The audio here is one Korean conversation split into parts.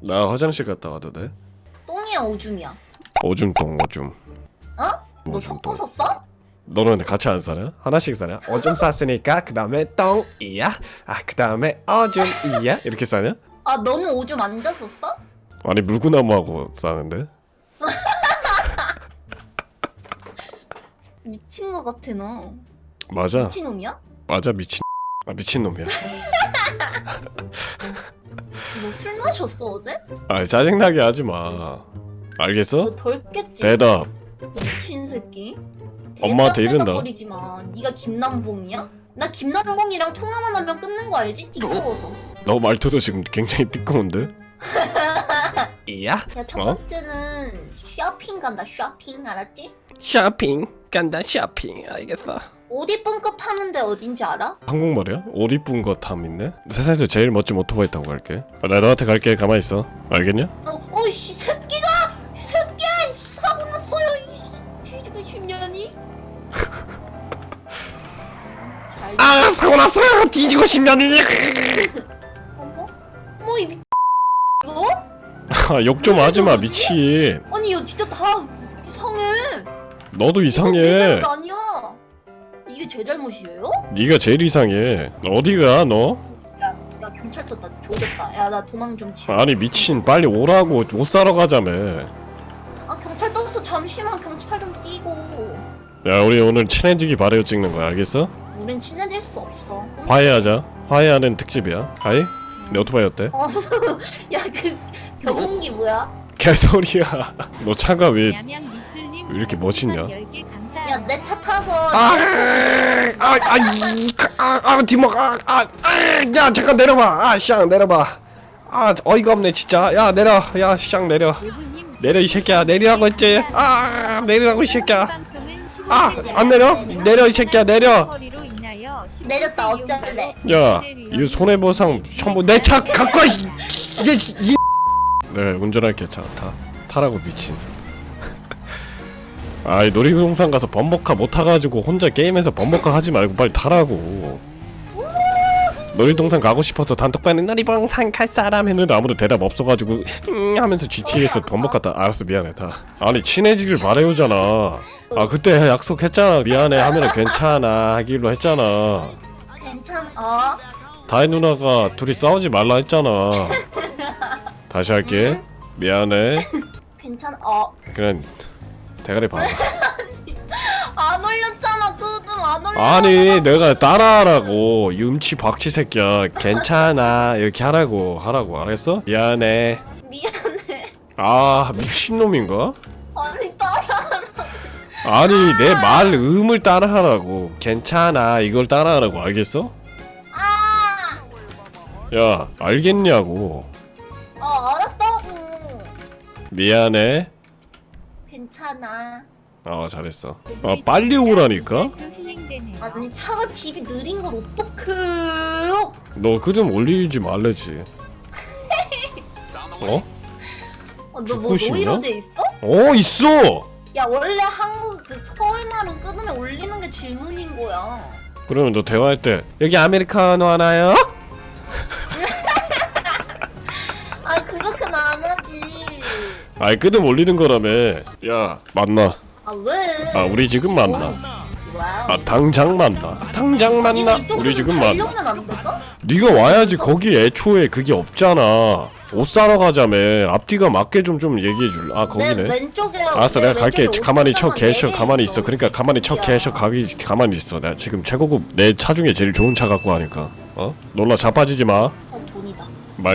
나 화장실 갔다 와도 돼? 똥이야 오줌이야? 오줌똥 오줌 어? 너 오줌 똥. 섞어서 써? 너는 같이 안 사냐? 하나씩 사냐? 오줌 쌌으니까 그 다음에 똥이야 아 그 다음에 오줌이야 이렇게 싸냐? 아 너는 오줌 앉아서 써? 아니 물구나무하고 싸는데? 미친 거 같아 너 맞아 미친놈이야? 맞아 미친 아 미친놈이야 너 술 마셨어 어제? 아 짜증나게 하지 마 알겠어? 너 덜겠지? 대답 미친 새끼 엄마한테 이른다. 대답거리지 마 네가 김남봉이야? 나 김남봉이랑 통화만 하면 끊는 거 알지? 띠꺼워서 너 말투도 지금 굉장히 뜨거운데? 이야? 야 첫 어? 번째는 쇼핑 간다 쇼핑 알았지? 쇼핑 간다 쇼핑 알겠어 옷 이쁜 거 파는데 어딘지 알아? 한국말이야? 옷 이쁜 거탐 있네? 세상에서 제일 멋진 오토바이 타고 갈게 아, 나 너한테 갈게 가만히 있어 알겠냐? 어, 어이씨 새끼가! 이 새끼야! 이 사고 났어요! 이 뒤지고 10년이? 잘 아 사고 났어요 뒤지고 싶냐니 어머? 어머 이 미... 이거? 아, 욕좀 하지마 미친 아니 이거 진짜 다 이상해 너도 내 이상해 잘못 아니야 이게 제 잘못이에요? 네가 제일 이상해 어디가 너? 야, 야 경찰도 나 조졌다 야 나 도망 좀 치워 아니 미친 빨리 오라고 옷 사러 가자며 아 경찰 떴어 잠시만 경찰 좀 뛰고 야 우리 오늘 친해지기 바래요 찍는 거야 알겠어? 우린 친해질 수 없어 화해하자 화해하는 특집이야 하이? 내 오토바이 어때? 어, 야그 경운기 뭐야? 개소리야 너 차가 왜 야명 밑줄님 이렇게 멋있냐? 10개 야 내 차 타서 아, 아, 아, 이, 아, 아, 뒷목, 아, 아, 아, 야, 잠깐 내려봐. 아, 샹 내려봐. 아, 어이가 없네, 진짜. 야, 내려. 야, 샹 내려. 내려 이 새끼야. 내리라고 했지. 아, 내리라고 이 새끼야. 방송은 15세 아, 안 내려? 내려 이 새끼야. 내려. 거리로 인하여 15세 내렸다, 어쩔래? 야, 이 손해보상 첨부 내차 갖고 와, 이- 이게 이. 네, 운전할게. 차 타. 타라고 미친. 아이 놀이동산 가서 범벅카 못 타가지고 혼자 게임에서 범벅카 하지 말고 빨리 타라고. 놀이동산 가고 싶어서 단톡방에 놀이동산 갈 사람 했는데 아무도 대답 없어가지고 음 하면서 GTA에서 범벅카 타. 알았어 미안해 타. 아니 친해지길 바래요잖아. 아 그때 약속했잖아 미안해 하면은 괜찮아 하기로 했잖아. 괜찮아 어? 다혜 누나가 둘이 싸우지 말라 했잖아. 다시 할게. 미안해. 괜찮아 어? 그냥 대가리 봐. 안 올렸잖아 끄금 안 올려 아니 내가 따라하라고 이 음치 박치 새끼야. 괜찮아 이렇게 하라고 하라고 알았어? 미안해. 미안해 아 미친놈인가? 아니 따라 아니 내 말 음을 따라하라고. 괜찮아 이걸 따라하라고 알겠어? 아! 야 알겠냐고. 어 알았다고 미안해. 괜찮아 어 잘했어. 아 빨리 오라니까? 아니 차가 딥이 느린 걸 어떡해요 너 그 좀 올리지 말래지. 어? 아, 너뭐 죽고? 노이로제 있어? 어 있어. 야 원래 한국 그 서울말은 끊으면 올리는 게 질문인 거야 그러면 너 대화할 때 여기 아메리카노 하나요? 아이 끄듬 올리는 거라며. 야 만나. 아 왜? 아 우리 지금 만나. 와우 아 당장 만나. 당장 만나. 우리 지금 만나. 가려면 안 될까? 네가 와야지 거기 애초에 그게 없잖아. 옷 사러 가자며. 앞뒤가 맞게 좀 좀 얘기해 줄. 아 내 거기네. 왼쪽에 알았어 내 내가 갈게 왼쪽에 가만히 쳐 계셔 가만히 있어, 있어 그러니까 가만히 쳐. 계셔 가기 가만히 있어 내가 지금 최고급 내 차 중에 제일 좋은 차 갖고 가니까 어 놀라 자빠지지 마말 어 돈이다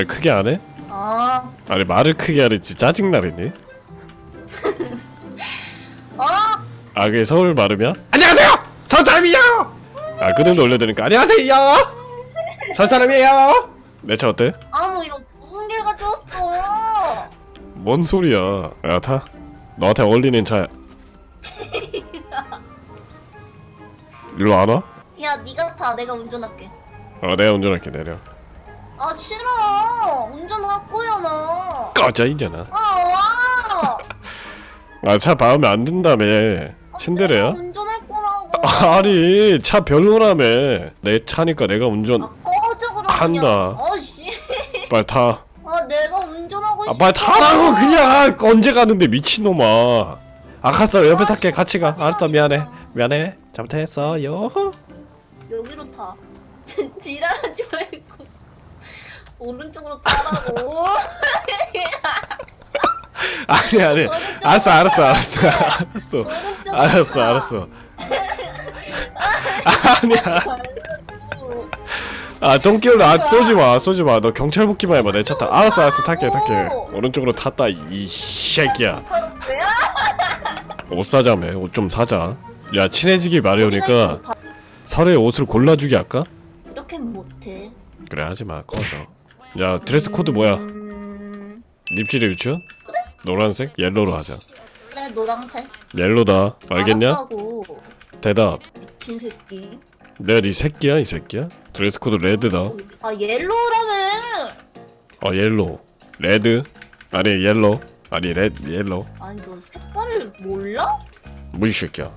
크게 안 해? 아 아니 말을 크게 하랬지 짜증 나랬니? 어? 아 그게 서울 발음이야? 안녕하세요! 서울 사람이에요! 아 끄듬도 올려드니까 안녕하세요! 서울 사람이에요! 내 차 어때? 아뭐 이런 무슨 개가 줬어 뭔 소리야 야 타. 너한테 어울리는 차야 일로 안 와? 야 니가 타 내가 운전할게 어 내가 운전할게 내려 아 싫어. 운전할 거야 나 꺼져 이제나 아, 와! 아 차 마음에 안 든다며. 신데레야? 내가 운전할 거라고. 아니 차 별로라며. 내 차니까 내가 운전 아, 꺼져 그럼 한다. 아씨. 빨리 타. 아 내가 운전하고 아 빨리 타라고 그냥. 언제 가는데 미친놈아. 아카스 옆에 탈게. 같이 가. 알았어 미안해. 미안해. 잘못했어요. 여기로 타. 지랄하지 말고 오른쪽으로 타라고. 아니 아니. 알았어 알았어 알았어 알았어. 오른쪽으로 알았어 타. 알았어. 아니야. 아 똥개울 아 쏘지 마 쏘지 마. 너 경찰 붙기만 해봐. 내 차 타. 알았어 알았어. 탈게 탈게. 오른쪽으로 탔다 이 새끼야? 옷 사자며 옷좀 사자. 야 친해지기 마려우니까 서로의 옷을 골라주기 할까? 이렇게 못해. 그래 하지마. 꺼져 야 드레스 코드 뭐야 음, 립질의 유치원? 노란색? 옐로로 하자 그래 노랑색. 옐로다 알겠냐? 알았다고. 대답 미친 새끼. 내가 네 새끼야 이 새끼야? 드레스 코드 레드다 아 옐로우라며. 어 옐로 레드 아니 옐로 아니 레드 옐로 아니 너 색깔을 몰라? 뭐이 새끼야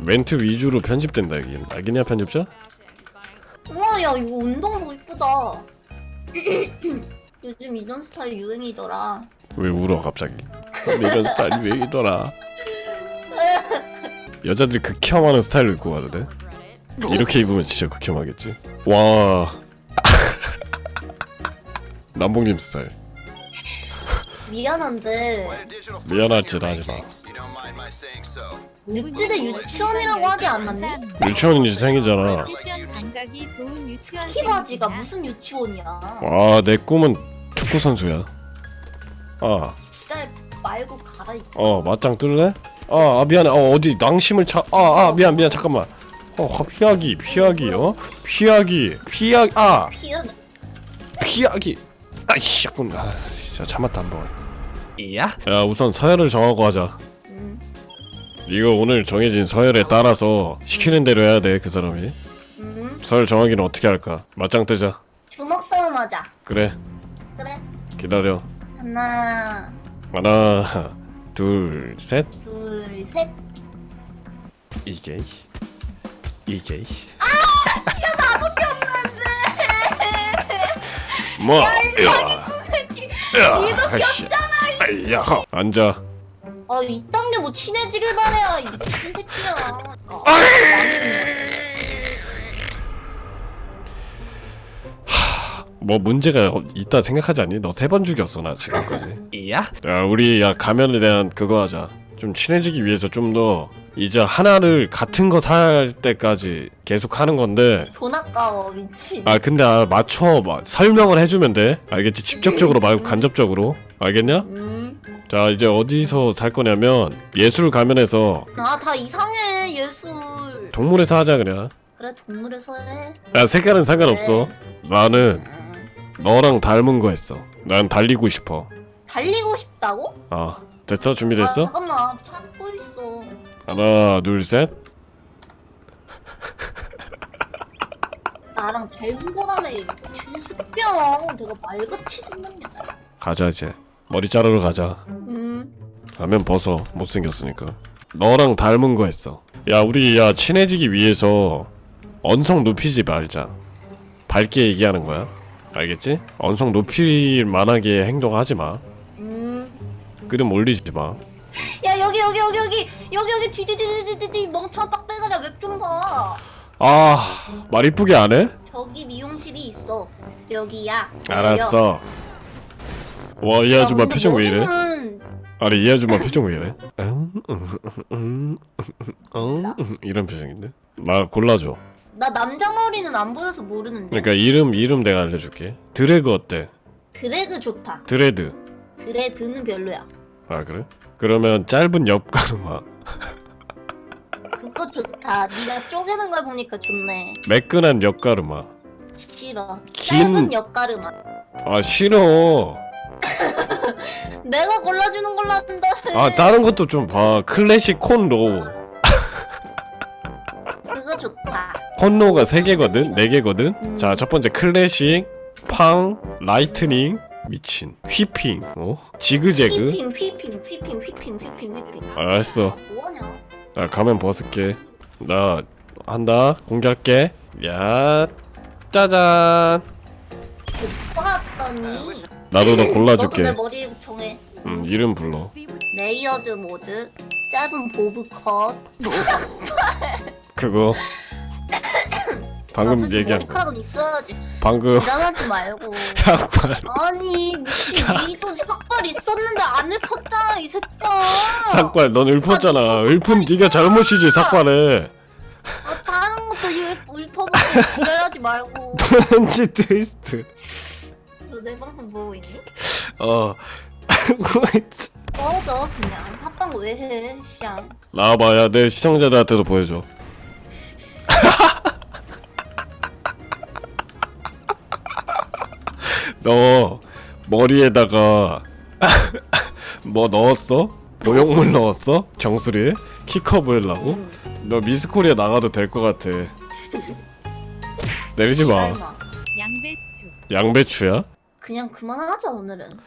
멘트 위주로 편집된다 여긴 알겠냐 편집자? 와, 야 이거 운동복 이쁘다. 요즘 이런 스타일 유행이더라. 왜 울어 갑자기? 이런 스타일이 왜 이더라. 여자들이 극혐하는 스타일로 입고 돼? 이렇게 입으면 진짜 극혐하겠지? 와. 남봉님 스타일. 미안한데. 미안할 짓 하지 마 늑지대 유치원이라고 하지 않았니? 유치원이지 생이잖아. 패션 감각이 좋은 유치원 키바지가 무슨 유치원이야? 아 내 꿈은 축구 선수야. 아. 지랄 말고 갈아입. 어 맞짱 뜰래? 아, 아 미안해. 어 어디 낭심을 차 아 아 미안 미안. 잠깐만. 어 피하기 피하기 어? 피하기 피하기 아! 피은 피하기. 아이씨 약간 아 진짜 참았다 한 번. 이야? 야 우선 서열을 정하고 하자. 음, 이거 오늘 정해진 서열에 따라서 시키는 대로 해야 돼 그 사람이. 음. 서열 정하기는 어떻게 할까? 맞짱 뜨자. 주먹 싸움 하자. 그래. 그래. 기다려. 하나, 하나 둘셋. 둘, 셋. 이게 이게. 아 뭐, 야, 야, 아이씨, 야, 앉아. 아 이딴 게 뭐 친해지길 바래야 이 미친 새끼야. 아, 뭐 문제가 있다 생각하지 않니? 너 세 번 죽였어 나 지금까지. 이야? 야, 우리 야 가면에 대한 그거 하자. 좀 친해지기 위해서 좀 더 이제 하나를 같은 거 살 때까지 계속 하는 건데. 돈 아까워 미친. 아 근데 아, 맞춰 막 설명을 해주면 돼. 알겠지? 직접적으로 말고 간접적으로. 알겠냐? 음. 자 이제 어디서 살 거냐면 예술 가면에서 아 다 이상해 예술. 동물에서 하자 그래. 그래 동물에서 해. 야 색깔은 상관없어. 나는 음. 너랑 닮은 거 했어. 난 달리고 싶어. 달리고 싶다고? 아 됐어 아, 준비됐어? 잠깐만 찾고 있어. 하나 둘 셋. 나랑 닮은 미친 새끼야. 내가 말같이 생겼냐. 가자 이제 머리 자르러 가자. 음. 가면 벗어 못생겼으니까. 너랑 닮은 거 했어. 야 우리 야 친해지기 위해서 언성 높이지 말자. 밝게 얘기하는 거야. 알겠지? 언성 높일 만하게 행동하지 마. 음. 끄름 올리지 마. 야 여기 여기 여기 여기 여기 여기 뒤뒤뒤뒤뒤 멍청한 빡대가리야 웹좀 봐. 아, 말 이쁘게 안 해? 저기 미용실이 있어. 여기야. 알았어. 와, 이 야, 아줌마 표정 왜 이래? 아니, 이 아줌마 표정 왜 이래? 응? 응? 응? 응? 응? 이런 표정인데? 나 골라줘. 나 남자 머리는 안 보여서 모르는데. 그러니까 이름 이름 내가 알려줄게. 드래그 어때? 드래그 좋다. 드레드. 드레드는 별로야. 아 그래? 그러면 짧은 옆가르마. 그거 좋다. 네가 쪼개는 걸 보니까 좋네. 매끈한 옆가르마. 싫어. 긴- 짧은 옆가르마. 아 싫어. 내가 골라주는 걸로 한다. 아 다른 것도 좀 봐. 클래식 콘로. 그거 좋다. 콘로가 세 개거든, 네 개거든. 음. 자, 첫 번째 클래식, 팡, 라이트닝, 미친, 휘핑, 어, 지그재그. 휘핑 휘핑 휘핑 휘핑 휘핑 휘핑. 알았어. 뭐하냐? 나 가면 벗을게. 나 한다. 공개할게. 야, 짜잔. 봤더니 나도 너 너도 골라줄게 내 머리 정해. 음 이름 불러 레이어드 모드, 짧은 보브 컷. 그거 방금 얘기한 거 머리카락은 있어야지. 방금 지랄하지 말고. 삭발 아니 미친 니도 삭발 있었는데 안 읊었잖아 이 새끼야. 삭발 넌 읊었잖아 아, 읊은 네가 잘못이지 삭발해 아, 다른 것도 읊- 읊어보고 지랄하지 말고. 펀치 트위스트 너내 방송 보고 있니? 어 꺼져 그냥 합방 왜 해? 시안. 나와봐야 내 시청자들한테도 보여줘 너 머리에다가 뭐 넣었어? 모형물 넣었어? 정수리에? 키커 보이려고? 너 미스코리아 나가도 될 것 같아 내리지 마 지랄마. 양배추 양배추야? 그냥 그만하자 오늘은.